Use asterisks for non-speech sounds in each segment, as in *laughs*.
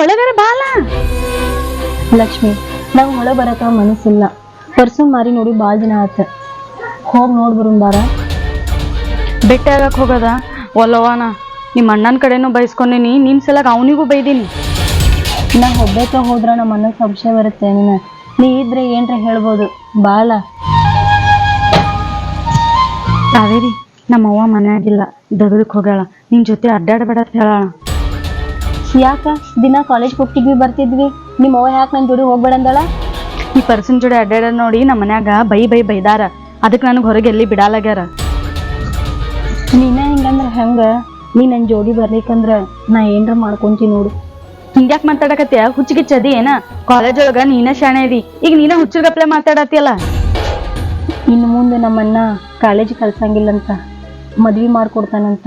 ಒಳಗಡೆ ಬಾಲ. ಲಕ್ಷ್ಮಿ ನಾವು ಒಳ ಬರಕ ಮನಸ್ಸಿಲ್ಲ. ಪರ್ಸನ್ ಮಾರಿ ನೋಡಿ ಭಾಳ ದಿನ ಆತ. ಹೋಗಿ ನೋಡ್ ಬರೋಣ ಬಾರ. ಬೆಟ್ಟ ಆಗಕ್ ಹೋಗದ? ಒಲವಾನ ನಿಮ್ಮ ಅಣ್ಣನ ಕಡೆನೂ ಬೈಸ್ಕೊಂಡಿನಿ ನಿನ್ನ ಸಲಕ ಅವನಿಗೂ ಬೈದೀನಿ. ನಾ ಒಬ್ಬೇಕ ಹೋದ್ರ ನಮ್ಮ ಮನಸ್ಸು ಸಂಶಯ ಬರುತ್ತೆ ನಿನ್ನ. ನೀ ಇದ್ರೆ ಏನ್ರ ಹೇಳ್ಬೋದು. ಬಾಳ. ಕಾವೇರಿ ನಮ್ಮವ್ವ ಮನೆಯಾಗಿಲ್ಲ ದಗದಕ್ಕೆ ದಗದಕ್ ಹೋಗ್ಯಾಳ. ನಿನ್ ಜೊತೆ ಅಡ್ಡಾಡಬೇಡ ಹೇಳೋಣ ಯಾಕ? ದಿನ ಕಾಲೇಜ್ ಹೋಗ್ತಿದ್ವಿ ಬರ್ತಿದ್ವಿ. ನಿಮ್ಮ ಅವ್ವ ಯಾಕೆ ನನ್ನ ಜೋಡಿ ಹೋಗ್ಬೇಡ ಅಂದಳ ಈ ಪರ್ಸನ್ ಜೋಡಿ ಅಡ್ಡಾಡ ನೋಡಿ ನಮ್ಮ ಮನ್ಯಾಗ ಬೈ ಬೈ ಬೈದಾರ. ಅದಕ್ಕೆ ನನಗೆ ಹೊರಗೆ ಎಲ್ಲಿ ಬಿಡಾಲಾಗ್ಯಾರ? ನೀನ ಹಿಂಗಂದ್ರ ಹೆಂಗ? ನೀ ನನ್ನ ಜೋಡಿ ಬರ್ಲಿಕ್ಕಂದ್ರ ನಾ ಏನ್ರ ಮಾಡ್ಕೊಂತೀನಿ ನೋಡು. ಹಿಂಗ್ಯಾಕ್ ಮಾತಾಡಕತ್ತೀಯ? ಹುಚ್ಚಿಗೆ ಚದಿ ಏನ? ಕಾಲೇಜ್ ಒಳಗ ನೀನ ಶಾಣೆ ಇದಿ ಈಗ ನೀನ ಹುಚ್ಚರ್ಗಪ್ಲೆ ಮಾತಾಡತ್ತಿಯಲ್ಲ ಇನ್ನು ಮುಂದೆ ನಮ್ಮನ್ನ ಕಾಲೇಜ್ ಕಳ್ಸಂಗಿಲ್ಲಂತ ಮದ್ವಿ ಮಾಡ್ಕೊಡ್ತಾನಂತ.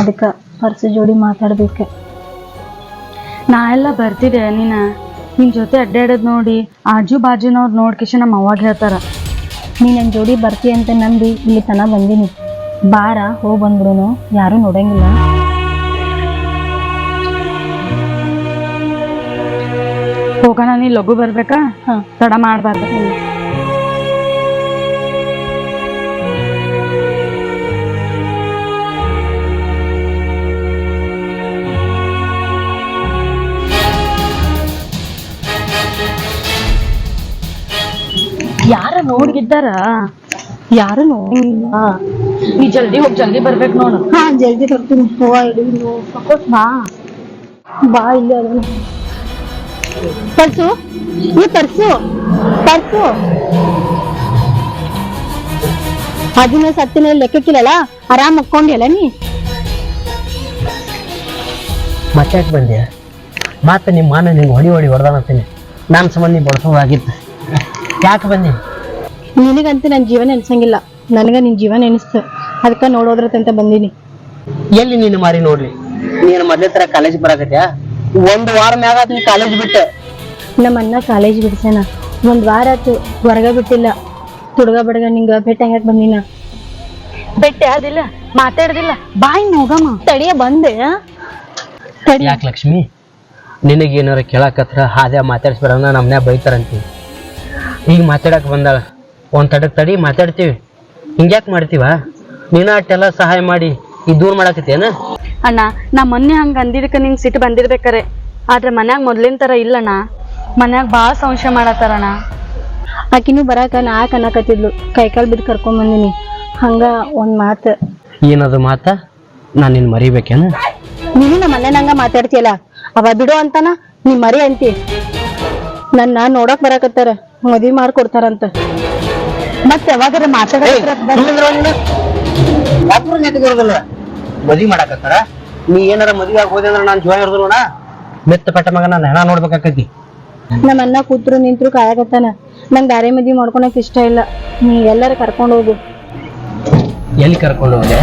ಅದಕ್ಕೆ ಪರ್ಸ ಜೋಡಿ ಮಾತಾಡ್ಬೇಕು. ನಾ ಎಲ್ಲ ಬರ್ತಿದ್ದೆ ನೀನ? ನಿನ್ ಜೊತೆ ಅಡ್ಡಾಡೋದ್ ನೋಡಿ ಆಜು ಬಾಜುನವ್ರು ನೋಡ್ಕಿಶ ನಮ್ಮ ಅವಾಗ ಹೇಳ್ತಾರ ನೀ ನನ್ನ ಜೋಡಿ ಬರ್ತಿ ಅಂತ ನಂಬಿ ಇಲ್ಲಿ ತನ ಬಂದೀನಿ. ಬಾರ ಹೋಗಿ ಬಂದ್ಬಿಡೋನು. ಯಾರು ನೋಡಂಗಿಲ್ಲ. ಹೋಗೋಣ ನೀ ಲಘು ಬರ್ಬೇಕಾ? ತಡ ಮಾಡ್ಬಾರ್ದು. ನೋಡ್ಗಿದ್ದಾರ? ಯಾರು ನೋಡಿ ನೀ ಜಲ್ದಿ ಹೋಗಿ ಜಲ್ದಿ ಬರ್ಬೇಕು ನೋಡು. ಹಾ ಜಲ್ದಿ ಬರ್ತೀನಿ. ಹೂವ ಹಿಡಿದು ಬಾ. ಬಾ ಇಲ್ಲ ಅದನ್ನ ಪರ್ಸು? ಈ ಪರ್ಸು? ಪರ್ಸು? ಅದನ್ನ ಸತ್ತಿನ ಲೆಕ್ಕಕ್ಕಿಲ್ಲಲ್ಲ? ಆರಾಮ್ ಹಾಕೊಂಡಿಲ್ಲ ನೀ? ಮತ್ತೆ ಬಂದ್ಯ ಬಂದೆ? ಮತ್ತೆ ನಿಮ್ಮ ಮಾನ ನಿಂಗೆ ಹೊಡಿ ಹೊಡಿ ಹೊಡೆದಾನಂತೀನಿ. ನಾನು ಸಂಬಂಧ ನೀ ಬಡ್ಸೋದಾಗಿತ್ತು ಯಾಕೆ ಬಂದಿ? ನಿನಗಂತೂ ನನ್ನ ಜೀವನ ಎನ್ಸಂಗಿಲ್ಲ. ನನಗ ನಿನ್ ಜೀವನ ಎನಿಸ್ತು. ಅದಕ್ಕೆ ನೋಡೋದ್ರತಂತ ಬಂದಿನಿ. ಎಲ್ಲಿ ನೀನು ಮಾರಿ ನೋಡ್ಲಿ? ನೀನು ಮೊದಲೇ ತರ ಕಾಲೇಜ್ ಬರಾಕತ್ಯಾ? ಒಂದ್ ವಾರ ಮ್ಯಾಗ ನೀ ಕಾಲೇಜ್ ಬಿಟ್ಟೆ. ನಮ್ಮ ಅಣ್ಣ ಕಾಲೇಜ್ ಬಿಡ್ಸೇನ ಒಂದ್ ವಾರ ಆತು ಹೊರಗ ಬಿಟ್ಟಿಲ್ಲ. ತುಡ್ಗ ಬಡ್ಗ ನಿಂಗ ಭೇಟಿ ಹಂಗಕ್ ಬಂದಿನ. ಬೆಟ್ಟ ಅದಿಲ್ಲ ಮಾತಾಡ್ದಿಲ್ಲ. ಬಾಯಿ ನೋಗಮ್ಮ. ತಡಿಯ ಬಂದೆ ತಡಿ. ಯಾಕೆ ಲಕ್ಷ್ಮಿ? ನಿನಗೇನಾರ ಏನಾರ ಕೇಳಕತ್ರ ಹಾದ್ಯಾ ಮಾತಾಡ್ಸ್ಬೇಡ ನಮ್ಮನ್ಯಾಗ ಬೈತಾರಂತಿ. ಈಗ ಮಾತಾಡಕ್ ಬಂದಾಳ. ಒಂದ್ ತಡಕ್ ತಡಿ ಮಾತಾಡ್ತೀವಿ. ಹಿಂಗ್ಯಾಕ್ ಮಾಡ್ತೀವ? ನೀನ ಅಟ್ಟೆಲ್ಲ ಸಹಾಯ ಮಾಡಿ ಈ ದೂರ ಮಾಡಾಕತ್ತೇನ ಅಣ್ಣ ನಾ ಮೊನ್ನೆ ಹಂಗ ಅಂದಿದಕ್ಕ ನಿಂಗೆ ಸಿಟ್ಟು ಬಂದಿರ್ಬೇಕಾರೆ. ಆದ್ರೆ ಮನ್ಯಾಗ ಮೊದ್ಲಿನ ತರ ಇಲ್ಲಣ್ಣ. ಮನ್ಯಾಗ ಭಾಳ ಸಂಶಯ ಮಾಡತ್ತಾರಣ್ಣ. ಆಕಿನೂ ಬರಾಕ ನಾ ಅನ್ನಕತ್ತಿದ್ಲು? ಕೈಕಾಲ್ ಬಿದ್ದು ಕರ್ಕೊಂಡ್ ಬಂದಿನಿ. ಹಂಗ ಒಂದ್ ಮಾತು. ಏನದು ಮಾತ? ನಾನು ನಿನ್ ಮರಿಬೇಕೇನ? ನೀನು ನಮ್ಮ ಅಣ್ಣನಂಗ ಮಾತಾಡ್ತೀಯಲ್ಲ? ಅವ ಬಿಡು ಅಂತನ ನೀ ಮರಿ ಅಂತಿ. ನನ್ನ ನೋಡಕ್ ಬರಾಕತ್ತಾರ. ಮದ್ವಿ ಮಾಡ್ಕೊಡ್ತಾರಂತ. ಮತ್ತೆ ಯಾವಾಗಾರ ಮಾತಾಡಲ್ಲ ಮದ್ವಿ ಮಾಡಾಕತ್ತಾರ ನೀ ಏನಾರ ಮದ್ವಿ ಆಗಿ ಹೋದೆ ಅಂದ್ರೆ ನಾನು ಹಿಡ್ದೋಣ ಮೆತ್ತ ಪಟ್ಟ ಮಗ ನಾನು ಹೆಣ ನೋಡ್ಬೇಕಾಕತಿ. ನಮ್ಮ ಅಣ್ಣ ಕೂತ್ರು ನಿಂತ್ರು ಕಾಯಕತ್ತಾನ. ನಂಗೆ ದಾರಿ ಮದ್ವಿ ಮಾಡ್ಕೊಳಕ್ ಇಷ್ಟ ಇಲ್ಲ. ನೀ ಎಲ್ಲಾರ ಕರ್ಕೊಂಡು ಹೋಗು. ಎಲ್ಲಿ ಕರ್ಕೊಂಡು ಹೋದೆ?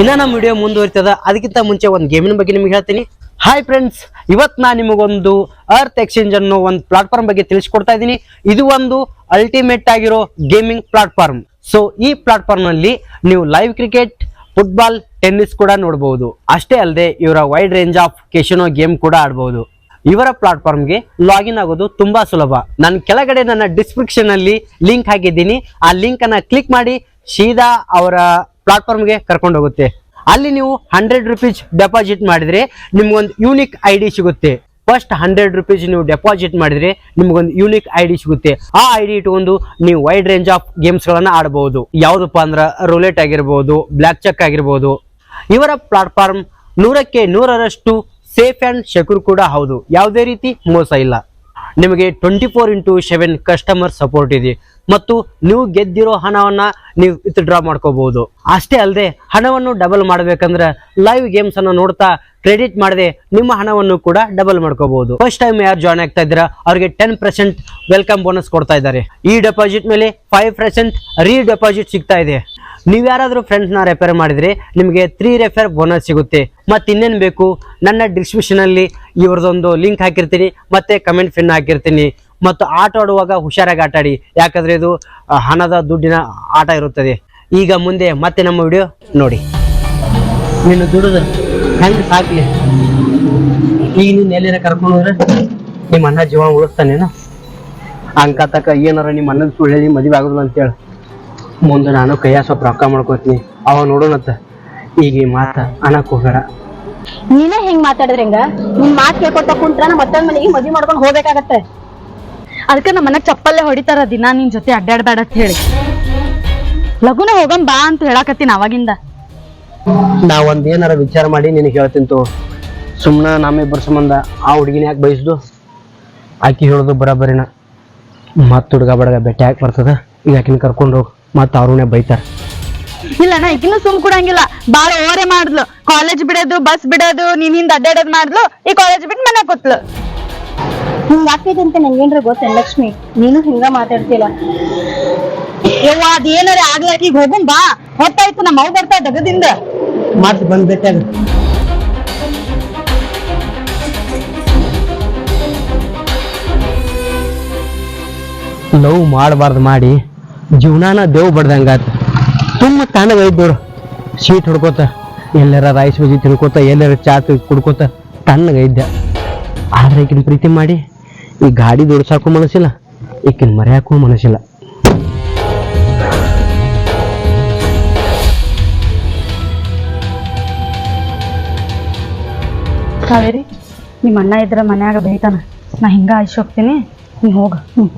ಇನ್ನ ನಮ್ಮ ವಿಡಿಯೋ ಮುಂದುವರಿತದ. ಅದಕ್ಕಿಂತ ಮುಂಚೆ ಒಂದು ಗೇಮಿನ ಬಗ್ಗೆ ನಿಮ್ಗೆ ಹೇಳ್ತೀನಿ. ಹಾಯ್ ಫ್ರೆಂಡ್ಸ್ ಇವತ್ತು ನಾನು ನಿಮಗೊಂದು ಅರ್ತ್ ಎಕ್ಸ್ಚೇಂಜ್ ಅನ್ನೋ ಒಂದು ಪ್ಲಾಟ್ಫಾರ್ಮ್ ಬಗ್ಗೆ ತಿಳಿಸ್ಕೊಡ್ತಾ ಇದ್ದೀನಿ ಇದು ಒಂದು ಅಲ್ಟಿಮೇಟ್ ಆಗಿರೋ ಗೇಮಿಂಗ್ ಪ್ಲಾಟ್ಫಾರ್ಮ್ ಸೊ ಈ ಪ್ಲಾಟ್ಫಾರ್ಮ್ನಲ್ಲಿ ನೀವು ಲೈವ್ ಕ್ರಿಕೆಟ್ ಫುಟ್ಬಾಲ್ ಟೆನ್ನಿಸ್ ಕೂಡ ನೋಡಬಹುದು ಅಷ್ಟೇ ಅಲ್ಲದೆ ಇವರ wide range of casino game ಕೂಡ ಆಡಬಹುದು ಇವರ ಪ್ಲಾಟ್ಫಾರ್ಮ್ಗೆ ಲಾಗಿನ್ ಆಗೋದು ತುಂಬಾ ಸುಲಭ. ನಾನು ಕೆಳಗಡೆ ನನ್ನ ಡಿಸ್ಕ್ರಿಪ್ಷನ್ ಅಲ್ಲಿ ಲಿಂಕ್ ಹಾಕಿದ್ದೀನಿ. ಆ ಲಿಂಕ್ ಅನ್ನ ಕ್ಲಿಕ್ ಮಾಡಿ ಸೀದಾ ಅವರ ಪ್ಲಾಟ್ಫಾರ್ಮ್ಗೆ ಕರ್ಕೊಂಡು ಹೋಗುತ್ತೆ ಅಲ್ಲಿ ನೀವು ಹಂಡ್ರೆಡ್ ರುಪೀಸ್ ಡೆಪಾಸಿಟ್ ಮಾಡಿದ್ರೆ ನಿಮ್ಗೊಂದು ಯೂನಿಕ್ ಐ ಸಿಗುತ್ತೆ. ಫಸ್ಟ್ ಹಂಡ್ರೆಡ್ ರುಪೀಸ್ ನೀವು ಡೆಪಾಸಿಟ್ ಮಾಡಿದ್ರೆ ನಿಮ್ಗೊಂದು ಯೂನಿಕ್ ಐ ಡಿ ಸಿಗುತ್ತೆ. ಆ ಐ ಡಿ ಇಟ್ಕೊಂಡು ನೀವು ವೈಡ್ ರೇಂಜ್ ಆಫ್ ಗೇಮ್ಸ್ ಗಳನ್ನ ಆಡಬಹುದು ಯಾವ್ದಪ್ಪ ಅಂದ್ರೆ ರೂಲೆಟ್ ಆಗಿರ್ಬಹುದು ಬ್ಲಾಕ್ ಚೆಕ್ ಆಗಿರ್ಬಹುದು ಇವರ ಪ್ಲಾಟ್ಫಾರ್ಮ್ ನೂರಕ್ಕೆ ನೂರರಷ್ಟು ಸೇಫ್ ಅಂಡ್ ಸೆಕ್ಯೂರ್ ಕೂಡ ಹೌದು. ಯಾವುದೇ ರೀತಿ ಮೋಸ ಇಲ್ಲ. ನಿಮಗೆ twenty four into seven customer support ಇದೆ. ಮತ್ತು ನೀವು ಗೆದ್ದಿರೋ ಹಣವನ್ನ ನೀವು ವಿತ್ಡ್ರಾ ಮಾಡ್ಕೋಬಹುದು. ಅಷ್ಟೇ ಅಲ್ಲದೆ ಹಣವನ್ನು ಡಬಲ್ ಮಾಡಬೇಕಂದ್ರೆ ಲೈವ್ ಗೇಮ್ಸ್ ಅನ್ನು ನೋಡ್ತಾ ಕ್ರೆಡಿಟ್ ಮಾಡದೆ ನಿಮ್ಮ ಹಣವನ್ನು ಕೂಡ ಡಬಲ್ ಮಾಡ್ಕೋಬಹುದು. ಫಸ್ಟ್ ಟೈಮ್ ಯಾರು ಜಾಯ್ನ್ ಆಗ್ತಾ ಇದ್ದೀರಾ, ಅವ್ರಿಗೆ ಟೆನ್ ಪರ್ಸೆಂಟ್ ವೆಲ್ಕಮ್ ಬೋನಸ್ ಕೊಡ್ತಾ ಇದ್ದಾರೆ. ಈ ಡೆಪಾಸಿಟ್ ಮೇಲೆ ಫೈವ್ ಪರ್ಸೆಂಟ್ ರೀ ಡೆಪಾಸಿಟ್ ಸಿಗ್ತಾ ಇದೆ. ನೀವು ಯಾರಾದರೂ ಫ್ರೆಂಡ್ಸ್ನ ರೆಫರ್ ಮಾಡಿದರೆ ನಿಮಗೆ ತ್ರೀ ರೆಫರ್ ಬೋನಸ್ ಸಿಗುತ್ತೆ. ಮತ್ತು ಇನ್ನೇನು ಬೇಕು? ನನ್ನ ಡಿಸ್ಕ್ರಿಪ್ಷನಲ್ಲಿ ಇವ್ರದ್ದೊಂದು ಇವ್ರದೊಂದು ಲಿಂಕ್ ಹಾಕಿರ್ತೀನಿ, ಮತ್ತೆ ಕಮೆಂಟ್ ಪಿನ್ ಹಾಕಿರ್ತೀನಿ. ಮತ್ತು ಆಟ ಆಡುವಾಗ ಹುಷಾರಾಗಿ ಆಟ ಆಡಿ. ಯಾಕಂದ್ರೆ ಇದು ಹಣದ ದುಡ್ಡಿನ ಆಟ ಇರುತ್ತದೆ. ಈಗ ಮುಂದೆ ಮತ್ತೆ ನಮ್ಮ ವಿಡಿಯೋ ನೋಡಿ. ನೀನು ದುಡಿದ. ಹೆಂಗೆ ಸಾಕಲಿ? ಈಗ ನೀನು ಎಲ್ಲಿನ ಕರ್ಕೊಂಡು ಹೋದ್ರೆ? ನಿಮ್ಮ ಅಣ್ಣ ಜೀವ ಉಳಿಸ್ತಾನೇನು? ಅಂಕ ತಕ್ಕ ಏನಾರ ನಿಮ್ಮ ಅಣ್ಣನ ಸುಳ್ಳಿ ಮದುವೆ ಆಗುದಿಲ್ಲ ಅಂತೇಳಿ. ಮುಂದೆ ನಾನು ಕೈಯ ಸ್ವಲ್ಪ ರೊಕ್ಕ ಮಾಡ್ಕೋತೀನಿ. ಅವ ನೋಡೋಣತ್ತ ಈಗ ಈ ಮಾತ ಅನ್ನಕ್ ಹೋಗಾರ ನೀನೇ ಹೆಂಗ್ ಮಾತಾಡಿದ್ರೆ ಹೆಂಗ? ನಿನ್ ಮಾತ್ ಕೇಳ್ಕೊತ ಕುಂತ್ರ ನಾ ಮತ್ತೊಂದ್ ಮನೆಗೆ ಮದ್ವಿ ಮಾಡ್ಕೊಂಡು ಹೋಗ್ಬೇಕಾಗತ್ತೆ. ಅದಕ್ಕೆ ನಮ್ಮ ಮನೆಗ್ ಚಪ್ಪಲ್ಲೇ ಹೊಡಿತಾರ ದಿನ ನಿನ್ ಜೊತೆ ಅಡ್ಡಾಡ್ಬೇಡ ಅಂತ ಹೇಳಿ. ಲಗುನ ಹೋಗಂ ಬಾ ಅಂತ ಹೇಳಾಕತ್ತೀನಿ ಅವಾಗಿಂದ. ನಾ ಒಂದ್ ಏನಾರ ವಿಚಾರ ಮಾಡಿ ನಿನಗೆ ಹೇಳ್ತೀನಿ ತೋ. ಸುಮ್ಮನೆ ನಮ್ಮಿಬ್ಬರ ಸಂಬಂಧ ಆ ಹುಡುಗಿನ ಯಾಕೆ ಬಯಸ್ದು ಆಕಿ ಹೇಳೋದು ಬರಾಬರಿನ. ಮತ್ತ ಹುಡುಗ ಬಡಗ ಬೆಟ್ಟ ಯಾಕೆ ಬರ್ತದ? ಈಗ ಆಕಿನ ಕರ್ಕೊಂಡು ಹೋಗ್. ಮತ್ತೆ ಅವ್ರನ್ನೇ ಬೈತಾರ. ಇಲ್ಲಣ್ಣ ಈಗಿನ ಸುಮ್ ಕೊಡಂಗಿಲ್ಲ. ಬಾಳ ಓರೆ ಮಾಡ್ಲು ಕಾಲೇಜ್ ಬಿಡೋದು ಬಸ್ ಬಿಡೋದು ನೀನ್ ಹಿಂದ್ ಅಡ್ಡಾಡೋದ್ ಮಾಡ್ದ್ಲು ಈ ಕಾಲೇಜ್ ಬಿಟ್ಟು ಮನೆ ಕೂತ್ಲು. ಹಿಂಗ್ ಆಗ್ತೈತೆ ಅಂತ ನಂಗೇನ್ರ ಗೊತ್ತೇನ್ ಲಕ್ಷ್ಮಿ? ನೀನು ಹಿಂಗ ಮಾತಾಡ್ತಿಲ್ಲ ಯವ್ವ ಅದೇನಾರ ಈಗ ಹೋಗುಂ ಬಾ. ಹೊತ್ತಾಯ್ತು ನಮ್ಮ ಅವ್ ಬರ್ತಾ ದಗದಿಂದ. ಮತ್ತೆ ಬಂದ್ ಲವ್ ಮಾಡಬಾರ್ದು ಮಾಡಿ. ಜೀವನಾನ ದೇವ್ ಬಡ್ದಂಗಾತ ತುಂಬ ತಣ್ಣಗ ಇದ್ದೋರು ಸೀಟ್ ಹೊಡ್ಕೋತ, ಎಲ್ಲರ ರೈಸ್ ಬಜಿ ತಿನ್ಕೋತ ಎಲ್ಲರ ಚಾ ಕುಡ್ಕೋತ ತಣ್ಣಗ ಇದ್ದ ಆದ್ರೆ ಈಕಿನ ಪ್ರೀತಿ ಮಾಡಿ, ಈ ಗಾಡಿ ದೊಡ್ಸಾಕು ಮನಸ್ಸಿಲ್ಲ, ಈಕಿನ ಮರ್ಯಾಕೂ ಮನಸ್ಸಿಲ್ಲ. ಕಾವೇರಿ ನಿಮ್ಮ ಅಣ್ಣ ಇದ್ರ ಮನ್ಯಾಗ ಬೈತಾನ ನಾ ಹಿಂಗ ಆಯ್ಸಿ ಹೋಗ್ತೀನಿ, ನೀ ಹೋಗ. ಹ್ಮ್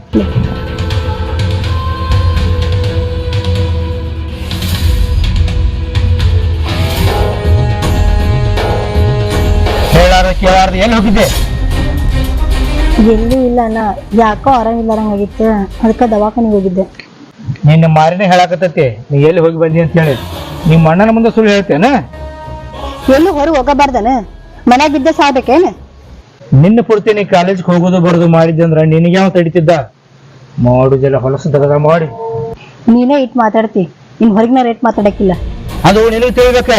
ಕೇಳಾರ್ದ ಎಲ್ಲಿ ಹೋಗಿದ್ದೆ? ಎಲ್ಲೂ ಇಲ್ಲ ಅಣ್ಣ ಯಾಕೋ ಆರಾಮಿಲ್ಲಾರಂಗಾಗಿತ್ತು ಅದಕ್ಕೆ ದವಾಖಾನೆಗೆ ಹೋಗಿದ್ದೆ. ನಿನ್ನ ಮಾರಿನೇ ಹೇಳಾಕತ್ತೈತಿ ನೀ ಎಲ್ಲಿ ಹೋಗಿ ಬಂದಿ ಅಂತ ಹೇಳಿ. ನಿಮ್ಮ ಅಣ್ಣನ ಮುಂದೆ ಸುಳ್ಳು ಹೇಳ್ತೇನ ಎಲ್ಲೂ ಹೊರಗೆ ಹೋಗಬಾರ್ದನ? ಮನ್ಯಾಗ ಬಿದ್ದ ಸಾಬೇಕೇನ? ನಿನ್ನ ಪೂರ್ತಿ ನೀ ಕಾಲೇಜ್ಗೆ ಹೋಗೋದು ಬರೋದು ಮಾಡಿದ್ದೆ ಅಂದ್ರ ನಿನಗೆ ಯಾವ ತಡಿತಿದ್ದ ಮಾಡುದೆಲ್ಲ ಹೊಲಸು ತಗದ ಮಾಡಿ. ನೀನೇ ಇಟ್ ಮಾತಾಡ್ತಿ ಇನ್ ಹೊರಗಿನ ರೇಟ್ ಮಾತಾಡಕ್ಕಿಲ್ಲ. ಅದು ನಿನಗೆ ತಿಳಿಬೇಕ.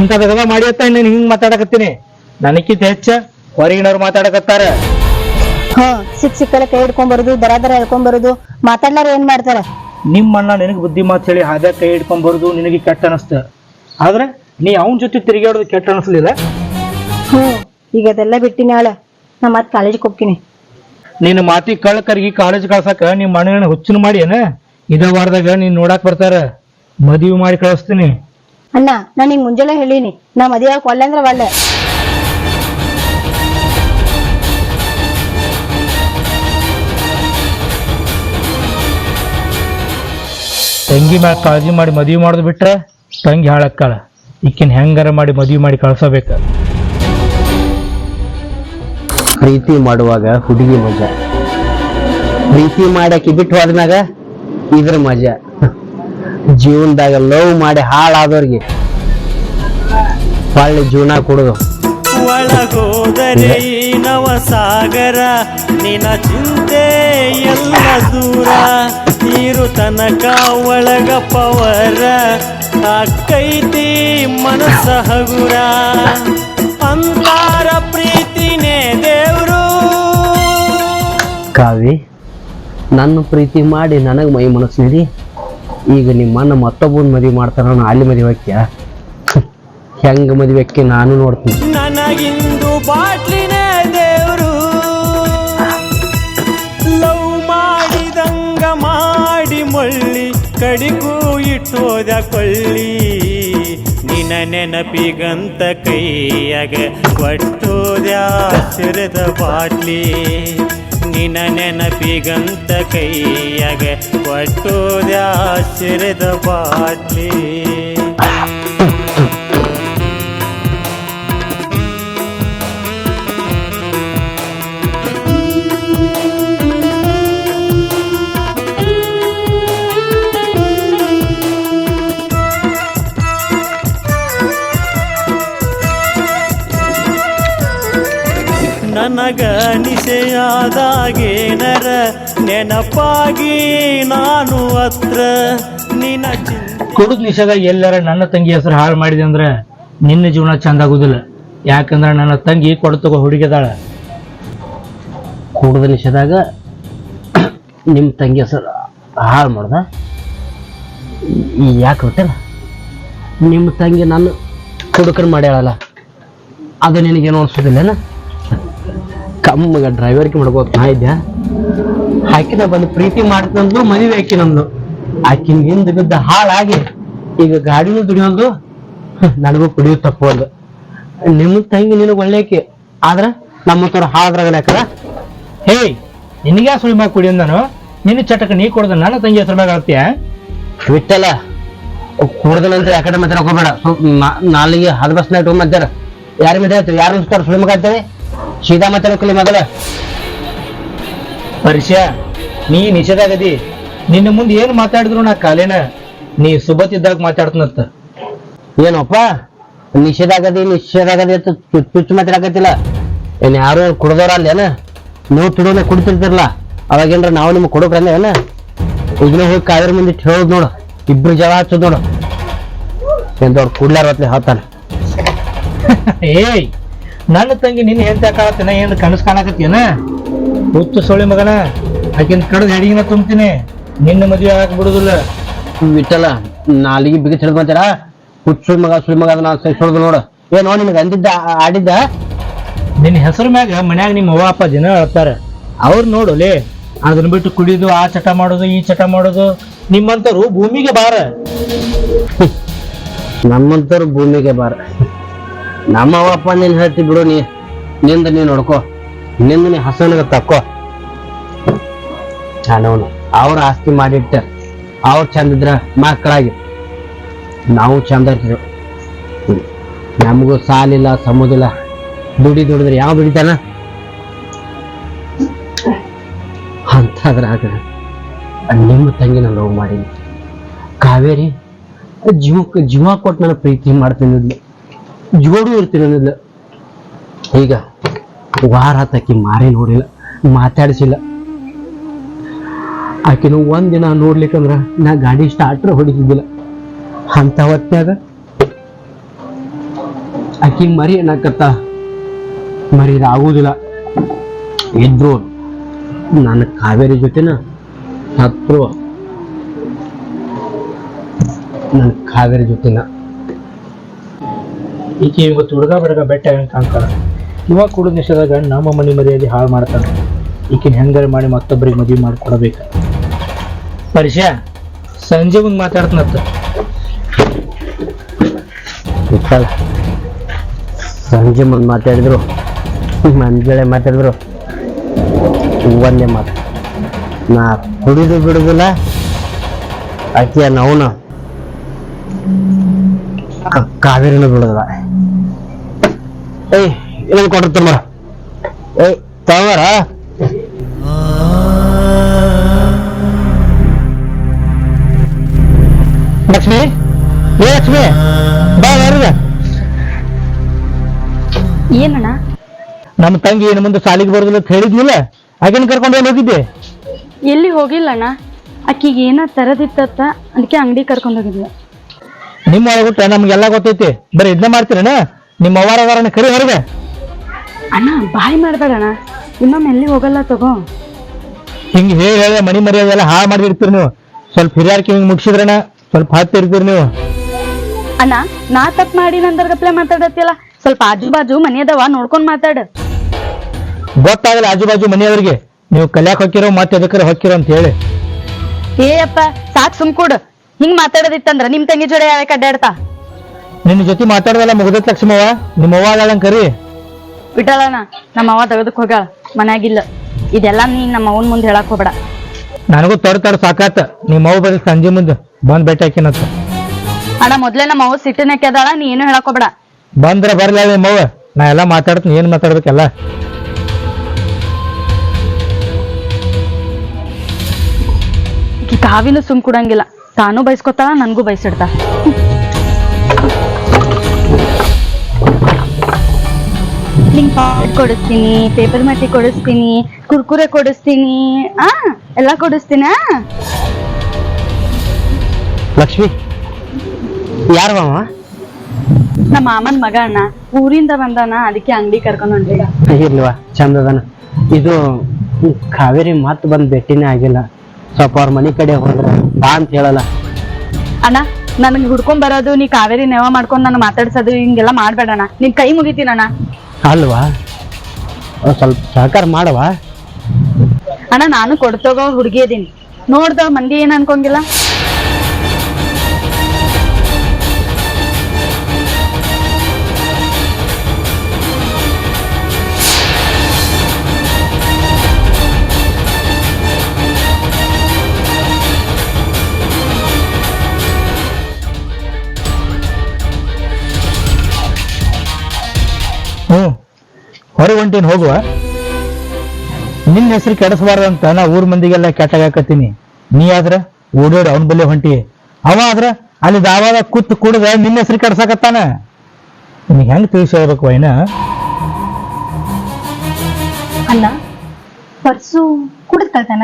ಇಂಥ ತಗದ ಮಾಡಿ ಅಂತ ನೀನು ಹಿಂಗ್ ಮಾತಾಡಕತ್ತೀನಿ? ನನಕ್ಕಿಂತ ಹೆಚ್ಚ ಹೊರಗಿನವ್ರು ಮಾತಾಡಕತ್ತಾರ. ಹಾ ಸಿಕ್ ಸಿಕ್ಕಲ್ಲ ಕೈ ಹಿಡ್ಕೊಂಡ್ ಬರುದು ದರ ದರ ಹೇಳ್ಕೊಂಡ್ ಬರುದು ಮಾತಾಡ್ಲಾರ ಏನ್ ಮಾಡ್ತಾರ? ನಿಮ್ಮ ಅಣ್ಣ ನಿನಗೆ ಬುದ್ಧಿ ಮಾತು ಹೇಳಿ ಹಾದ ಕೈ ಹಿಡ್ಕೊಂಡ್ ಬರುದು ನಿನಗೆ ಕೆಟ್ಟ ಅನಸ್ತ. ಆದ್ರೆ ನೀ ಅವನ ಜೊತೆ ತಿರುಗಾಡೋದು ಕೆಟ್ಟ ಅನಸ್ಲಿಲ್ಲ? ಹ್ಮ್ ಈಗ ಅದೆಲ್ಲ ಬಿಟ್ಟಿನಿ ಆಳ. ನಾ ಮತ್ ಕಾಲೇಜ್ ಹೋಗ್ತೀನಿ. ನಿನ್ನ ಮಾತಿ ಕಳ್ಳ ಕರ್ಗಿ ಕಾಲೇಜ್ ಕಳ್ಸಾಕ ನಿಮ್ಮ ಅಣ್ಣನ ಹುಚ್ಚನ್ ಮಾಡಿ ಏನ? ಇದ ವಾರದಾಗ ನೀನ್ ನೋಡಾಕ್ ಬರ್ತಾರ. ಮದುವೆ ಮಾಡಿ ಕಳಿಸ್ತೀನಿ. ಅಣ್ಣ ನಾನ್ ನಿಂಗ್ ಮುಂಜಾನೆ ಹೇಳಿನಿ. ನಾ ಮದುವೆ ಒಳ್ಳೆ ಅಂದ್ರೆ ಒಳ್ಳೆ ತಂಗಿ ಮ್ಯಾಲ ಕಾಳಜಿ ಮಾಡಿ ಮದುವೆ ಮಾಡೋದು ಬಿಟ್ರೆ ತಂಗಿ ಹಾಳಕ್ಕಾಳ ಈಕಿನ ಹೆಂಗಾರ ಮಾಡಿ ಮದುವೆ ಮಾಡಿ ಕಳ್ಸಬೇಕು? ಪ್ರೀತಿ ಮಾಡುವಾಗ ಹುಡುಗಿ ಮಜಾ. ಪ್ರೀತಿ ಮಾಡಕ್ಕೆ ಬಿಟ್ಟು ಹೋದ್ಮ್ಯಾಗ ಇದ್ರ ಮಜಾ. ಜೀವನದಾಗ ಲವ್ ಮಾಡಿ ಹಾಳಾದವ್ರಿಗೆ ಒಳ್ಳೆ ಜೀವನ ಕೊಡೋದು. ಒಳಗೋದರೆ ಈ ನವ ಸಾಗರ ನಿನ ಚಿಂತೆ ಎಲ್ಲ ದೂರ. ನೀರು ತನಕ ಒಳಗ ಪವರ ಅಕ್ಕೈತಿ ಮನಸ್ಸ ಹಗುರ. ಅಂತಾರ ಪ್ರೀತಿನೇ ದೇವ್ರು. ಕಾವಿ ನನ್ನ ಪ್ರೀತಿ ಮಾಡಿ ನನಗೆ ಮೈ ಮನಸ್ಸು ನೀಡಿ ಈಗ ನಿಮ್ಮನ್ನ ಮತ್ತೊಬ್ಬನ ಮದುವೆ ಮಾಡ್ತಾರ ನಾನು ಅಲ್ಲಿ ಮದುವೆ ಹಾಕ್ಯ ಹೆಂಗ ಮದುವೆ ಹಾಕಿ ನಾನು ನೋಡ್ತೀನಿ. ನನಗಿಂದು ಬಾಟ್ಲಿನೇ ಮಳ್ಳಿ ಕಡಿಗೂ ಇಟ್ಟೋದ ಕೊಳ್ಳಿ. ನಿನ ನೆನಪಿಗಂತ ಕೈಯಾಗ ಕೊಟ್ಟೋದ ಸಿರದ ಬಾಟ್ಲಿ. ನಿನ ನೆನಪಿಗಂತ ಕೈಯಾಗ ಕೊಟ್ಟೋದ ಸಿರದ ಬಾಟ್ಲಿ. ನಿಶೆಯಾದಾಗೇನರ ನೆನಪಾಗಿ ನಾನು ಅತ್ರ ನಿನ ಚಿಂತೆ ಕುಡುದ್ ನಿಷೇಧ ಎಲ್ಲರ ನನ್ನ ತಂಗಿ ಹೆಸರು ಹಾಳು ಮಾಡಿದೆ ಅಂದ್ರೆ ನಿನ್ನ ಜೀವನ ಚಂದ ಆಗುದಿಲ್ಲ. ಯಾಕಂದ್ರೆ ನನ್ನ ತಂಗಿ ಕೊಡ್ತಗೋ ಹುಡುಗಿದಾಳ. ಕೂಡದ ನಿಷೇಧಾಗ ನಿಮ್ಮ ತಂಗಿ ಹೆಸರು ಹಾಳು ಮಾಡ್ದ? ಯಾಕೆ ಗೊತ್ತಲ್ಲ ನಿಮ್ಮ ತಂಗಿ ನಾನು ಕುಡುಕನ್ ಮಾಡ್ಯಾಳಲ್ಲ, ಅದು ನಿನಗೇನು ಅನ್ಸೋದಿಲ್ಲನ? ಕಮ್ಮಗ ಡ್ರೈವರ್ಗೆ ಮಾಡ್ಕೋತ ನಾ ಇದ್ದೆ. ಆಕಿನ ಬಂದು ಪ್ರೀತಿ ಮಾಡ್ತಂದು ಮದುವೆ ಆಕಿ ನಮ್ದು. ಆಕಿನ ಹಿಂದ ಬಿದ್ದ ಹಾಳಾಗಿ ಈಗ ಗಾಡಿನೂ ದುಡಿಯೋದು ನನಗೂ ಕುಡಿಯೋ ತಪ್ಪೋದು ನಿಮ್ಮ ತಂಗಿ ನಿನಗೆ ಒಳ್ಳೆಕಿ ಆದ್ರ ನಮ್ಮ ತರ ಹಾಳದ್ರಾಗಲ್ಲ ಹೇ, ನಿನಗೆ ಸುಳಿ ಮ್ಯಾಗ ಕುಡಿಯೋದು ನಾನು? ನಿನ್ನ ಚಟಕ ನೀ ಕೊಡ್ದ ನನ್ನ ತಂಗಿ ಹೆಸರು ಮ್ಯಾಗ ಆಗ್ತೀಯ? ಬಿಟ್ಟಲ್ಲ. ಕೂಡದಲ್ಲಂತ ಯಾಕಡೆ ಮಧ್ಯಾಹ್ನ ಹೋಗ್ಬೇಡ. ನಾಲಿಗೆ ಹದ ಬಸ್ ನೈಟ್ ಮಧ್ಯಾರ ಯಾರ ಹೇಳ್ತೀವಿ ಯಾರು ಸುಳಿ ಮಗ ಸೀದಾ ಮಾತಾಡೋಕಲಿ ಮಗಳ. ವರ್ಷ ನೀ ನಿಷೇಧಾಗದಿ ನಿನ್ನ ಮುಂದೆ ಏನು ಮಾತಾಡಿದ್ರು ನಾ ಕಾಲೇನ ನೀ ಸುಬತ್ತಿದ್ದಾಗ ಮಾತಾಡ್ತನತ್ತ ಏನಪ್ಪ? ನಿಷೇಧಾಗದಿ ನಿಷೇಧಾಗದಿ ನಿಷೇಧ ಆಗದಿ ಅಂತ ಚುಚ್ಚು ಮಾತಾಡಕತ್ತಿಲ್ಲ. ಏನ್ ಯಾರು ಕುಡ್ದವ್ರ ಅಲ್ಲೇನ ನೀವು ತುಡೋನೆ ಕುಡಿತಿರ್ತಿರಲ್ಲ ಅವಾಗೇನ್ರ ನಾವು ನಿಮ್ಗೆ ಕೊಡೋಕ್ರಂದ ಏನ? ಇದನ್ನ ಹೋಗಿ ಕಾದ್ರ ಮುಂದೆ ಹೇಳೋದು ನೋಡು ಇಬ್ರು ಜವ ಹಚ್ಚೋದು ನೋಡು. ಎಂದವ್ರು ಕುಡ್ಲಾರ ಹೊತ್ಲೆ ಹೇಳ್ತಾನೆ *laughs* ಏಯ್! ನನ್ನ ತಂಗಿ ನಿನ್ನ ಹೆಂಡತಿ ಕಾಣತ್ತೇನ ಏನು ಕನಸು ಕಾಣಕತ್ತೇನ ಹುಚ್ಚು ಸೊಳ್ಳೆ ಮಗನ ಆಕಿನ ಕಡದ ಹೆಡಿಗಿನ ತುಂಬ್ತೀನಿ. ನಿನ್ನ ಮದುವೆ ಆಗಕ್ ಬಿಡುದಿಲ್ಲ. ಬಿಟ್ಟಲ್ಲ ನಾಲಿಗೆ ಬಿಗಿ ಹಿಡಿದು ಬಂತಾರ ಹುಚ್ಚು ಮಗ ಸುಳಿ ಮಗ ಅದನ್ನ ಸಹಿಸೋದು ನೋಡು. ಏನೋ ನಿನಗೆ ಅಂದಿದ್ದ ಆ- ಆಡಿದ್ದ? ನಿನ್ನ ಹೆಸರು ಮ್ಯಾಗ ಮನ್ಯಾಗ ನಿಮ್ಮ ಅವ್ವ ಅಪ್ಪ ಜನ ಹೇಳ್ತಾರ. ಅವ್ರು ನೋಡು ಲೇ ಅದನ್ನ ಬಿಟ್ಟು ಕುಡಿದು ಆ ಚಟ ಮಾಡೋದು ಈ ಚಟ ಮಾಡೋದು ನಿಮ್ಮಂತರು ಭೂಮಿಗೆ ಬಾರ ನಮ್ಮಂತರು ಭೂಮಿಗೆ ಬಾರ ನಮ್ಮ ನೀನು ನೀನ್ ಹೇಳ್ತಿ ಬಿಡು, ನೀ ನಿಂದ ನೀ ನೋಡ್ಕೋ. ನಿಂದ ನೀ ಹಸನಗ ತಕ್ಕೋ. ನಾನವನು ಅವ್ರ ಆಸ್ತಿ ಮಾಡಿಟ್ಟ. ಅವ್ರು ಚಂದಿದ್ರ ಮಕ್ಕಳಾಗಿ. ನಾವು ಚಂದ ಇರ್ತೀವಿ. ನಮಗೂ ಸಾಲಿಲ್ಲ, ಸಮುದಿಲ್ಲ. ದುಡಿ ದುಡಿದ್ರೆ ಯಾವ ದುಡಿತಾನ? ಅಂತಾದ್ರಾಗ ನಿಮ್ಮ ತಂಗಿನ ಲವ್ ಮಾಡಿ ಕಾವೇರಿ, ಜೀವಕ್ಕೆ ಜೀವ ಕೊಟ್ಟು ನಾನು ಪ್ರೀತಿ ಮಾಡ್ತೀನಿ ಜೋಡು ಇರ್ತೀನಿ ಅನ್ನೋದ್ಲು. ಈಗ ವಾರ ಆಕಿ ಮಾರೇ ನೋಡಿಲ್ಲ, ಮಾತಾಡಿಸಿಲ್ಲ. ಆಕಿನ ಒಂದಿನ ನೋಡ್ಲಿಕ್ಕಂದ್ರ ನಾ ಗಾಡಿ ಸ್ಟಾರ್ಟ್ರ ಹೊಡಿತಿದ್ದಿಲ್ಲ. ಅಂತ ಹೊತ್ನ್ಯಾಗ ಆಕಿ ಮರಿ ಅನ್ನಕತ್ತ ಮರಿ ಆಗುದಿಲ್ಲ. ಇದ್ರು ನನ್ನ ಕಾವೇರಿ ಜೊತೆನ ಹತ್ರು ನನ್ನ ಕಾವೇರಿ ಜೊತೆನ. ಈಕೆ ಇವತ್ತು ಹುಡುಗ ಬಡಗ ಬೆಟ್ಟ ಹೆಂಗೆ ಕಾಣ್ತಾಳೆ ಇವಾಗ ಕುಡಿದ ನಿಷೇಧಾಗ ನಮ್ಮ ಮನೆ ಮರೆಯಲ್ಲಿ ಹಾಳು ಮಾಡ್ತಾನೆ. ಈಕಿನ ಹೆಂಗಾರೆ ಮಾಡಿ ಮತ್ತೊಬ್ಬರಿಗೆ ಮದುವೆ ಮಾಡಿಕೊಡಬೇಕ. ಪರಿಷಾ ಸಂಜೆ ಮುಂದೆ ಮಾತಾಡ್ತನತ್ತ ಸಂಜೆ ಮುಂದೆ ಮಾತಾಡಿದ್ರು. ಮಂಜಳೆ ಮಾತಾಡಿದ್ರು. ಒಂದೇ ಮಾತು. ನಾ ಕುಡಿದು ಬಿಡುದಿಲ್ಲ. ಆಕೆಯ ನಾವುನ ಕಾವೇರಿನೂ ಬಿಡುದಿಲ್ಲ ಏಯ್ ಇನ್ನೊಂದು ಕೊಡ್ರಿ ತುಂಬ ಏಯ್ ತಗೋರ ಲಕ್ಷ್ಮಿ ಏ ಲಕ್ಷ್ಮಿ ಬಾ ಯಾರಿಗ ಏನಣ್ಣ? ನಮ್ಮ ತಂಗಿ ಏನು ಮುಂದೆ ಸಾಲಿಗೆ ಬರೋದಿಲ್ಲ ಅಂತ ಹೇಳಿದ್ನಿಲ್ಲ ಹಾಗೇನು ಕರ್ಕೊಂಡು ಏನು ಹೋಗಿದ್ದೆ? ಎಲ್ಲಿ ಹೋಗಿಲ್ಲಣ್ಣ? ಆಕಿಗೆ ಏನ ತರದಿತ್ತತ್ತ ಅದಕ್ಕೆ ಅಂಗಡಿ ಕರ್ಕೊಂಡ್ ಹೋಗಿದ್ಲು ನಿಮ್ಮ ಒಳಗುಟ್ಟ ನಮ್ಗೆಲ್ಲ ಗೊತ್ತೈತಿ. ಬರೀ ಇದನ್ನ ಮಾಡ್ತೀರಣ ನಿಮ್ಮ ಅವ್ವಾರ ಅದಾರನ ಕರಿ ಹೊರಗೆ. ಅಣ್ಣ ಬಾಯಿ ಮಾಡ್ಬೇಡಣ್ಣ. ಇನ್ನೊಮ್ಮೆ ಎಲ್ಲಿ ಹೋಗಲ್ಲ ತಗೋ. ಹಿಂಗೆ ಹೇಳಿ ಹೇಳಿ ಮನಿ ಮರ್ಯಾದೆ ಎಲ್ಲ ಹಾಳು ಮಾಡಿರ್ತೀರಿ ನೀವು. ಸ್ವಲ್ಪ ಹಿರಿಯರ್ಕೆ ಹಿಂಗೆ ಮುಗಿಸಿದ್ರಣ ಸ್ವಲ್ಪ ಹತ್ತಿರ್ತೀರಿ ನೀವು. ಅಣ್ಣ ನಾ ತಪ್ಪು ಮಾಡಿ ನಂದರ್ಗಪ್ಲೆ ಮಾತಾಡತ್ತಿಲ್ಲ ಸ್ವಲ್ಪ ಆಜು ಬಾಜು ಮನೆ ಅದಾವ ನೋಡ್ಕೊಂಡ್ ಮಾತಾಡ. ಗೊತ್ತಾಗಲ್ಲ ಆಜು ಬಾಜು ಮನೆಯವ್ರಿಗೆ ನೀವು ಕಲ್ಯಾಕ್ ಹೊಕ್ಕಿರೋ ಮತ್ತೆ ಎದಕ್ಕರ ಹೊಕ್ಕಿರೋ ಅಂತ ಹೇಳಿ. ಏ ಅಪ್ಪ ಸಾಕ್ ಸುಮ್ ಕೊಡು ಹಿಂಗ್ ಮಾತಾಡೋದಿತ್ತಂದ್ರ ನಿಮ್ ತಂಗಿ ಜೋಡಿ ಯಾಕೆ ಅಡ್ಡಾಡ್ತಾ ನಿನ್ನ ಜೊತೆ ಮಾತಾಡೋದಲ್ಲ ಮುಗ್ದೈತ್ ಲಕ್ಷ್ಮವ್ವ? ನಿಮ್ಮ ಅವ್ವ ಅದಾಳಂಗ್ ಕರಿ. ಬಿಟ್ಟಳಣ್ಣ ನಮ್ಮ ಅವ್ವ ತೆಗೆದಕ್ ಹೋಗ್ಯಾಳ ಮನ್ಯಾಗಿಲ್ಲ. ಇದೆಲ್ಲ ನೀ ನಮ್ಮ ಅವನ್ ಮುಂದೆ ಹೇಳಕ್ ಹೋಗ್ಬೇಡ. ನನಗೂ ತಡ ತಡ ಸಾಕಾತ. ನಿಮ್ಮ ಅವ್ವ ಬರೀ ಸಂಜೆ ಮುಂದೆ ಬಂದ್ ಭೇಟಿ ಹಾಕಿನತ್ತ ಅಣ್ಣ ಮೊದ್ಲೇ ನಮ್ಮ ಅವ್ವ ಸಿಟ್ಟಿನ ಕೆದಾಳ ನೀ ಏನು ಹೇಳಕ್ ಹೋಗ್ಬೇಡ. ಬಂದ್ರ ಬರ್ಲ ನಿಮ್ಮ ಅವ್ವ. ನಾ ಎಲ್ಲ ಮಾತಾಡ್ತೀನಿ ಏನ್ ಮಾತಾಡ್ಬೇಕೆಲ್ಲ? ಈಕಿ ಕಾವಿನೂ ಸುಮ್ ಕುಡಂಗಿಲ್ಲ. ತಾನು ಬಯಸ್ಕೊತಾಳ ನನ್ಗೂ ಬಯಸಿಡ್ತಾ ನಿಂಗ್ ಪಾಟ್ ಕೊಡಿಸ್ತೀನಿ ಪೇಪರ್ ಮಟ್ಟಿ ಕೊಡಿಸ್ತೀನಿ ಕುರ್ಕುರೆ ಕೊಡಿಸ್ತೀನಿ ಆ? ಎಲ್ಲ ಕೊಡಿಸ್ತೀನ? ಲಕ್ಷ್ಮಿ ಯಾರು ನಮ್ಮ ಮಾಮನ್ ಮಗ ಅಣ್ಣ. ಊರಿಂದ ಬಂದಾನ ಅದಕ್ಕೆ ಅಂಗಡಿ ಕರ್ಕೊಂಡು ಹೊಂಟಿಲ್ಲ ಇಲ್ವಾ ಚಂದದನ ಇದು ಕಾವೇರಿ ಮತ್ತೆ ಬಂದ್ ಭೇಟಿನೇ ಆಗಿಲ್ಲ. ಸ್ವಲ್ಪ ಅವ್ರ ಮನೆ ಕಡೆ ಹೋದ್ರ ಬಾ ಅಂತ ಹೇಳಲ್ಲ. ಅಣ್ಣ ನನಗೆ ಹುಡ್ಕೊಂಡ್ ಬರೋದು ನೀ ಕಾವೇರಿ ನೆವ ಮಾಡ್ಕೊಂಡು ನಾನು ಮಾತಾಡ್ಸೋದು ಹಿಂಗೆಲ್ಲ ಮಾಡ್ಬೇಡಣ್ಣ. ನಿನ್ ಕೈ ಮುಗಿತೀನಣ್ಣ ಅಲ್ವಾ? ಸ್ವಲ್ಪ ಸಹಕಾರ ಮಾಡವಾ ಅಣ್ಣ ನಾನು ಕೊಡ್ತೋಗೋ ಹುಡುಗಿ ಇದೀನಿ. ನೋಡ್ದ ಮಂದಿ ಏನ್ ಅನ್ಕೊಂಗಿಲ್ಲ? ಹ್ಞೂ ಹೊರಗೆ ಹೊಂಟೀನಿ ಹೋಗುವ. ನಿನ್ನ ಹೆಸರು ಕೆಡಿಸಬಾರ್ದಂತ ನಾ ಊರ್ ಮಂದಿಗೆಲ್ಲ ಕೆಟ್ಟಾಗತ್ತೀನಿ ನೀ ಆದ್ರ ಓಡೋಡು ಅವನ ಬಲ್ಲಿ ಹೊಂಟಿ. ಅವ ಆದ್ರ ಅಲ್ಲಿ ದಾವಾದ ಕೂತ್ ಕುಡ್ದ ನಿನ್ನ ಹೆಸರು ಕೆಡ್ಸಾಕತ್ತಾನ. ನಿನಗೆ ಹೆಂಗ್ ತಿಳಿಸಿರ್ಬೇಕು ವೈನ? ಅಲ್ಲ ಪರ್ಸು ಕುಡಿದ್ ಕಳ್ತಾನ?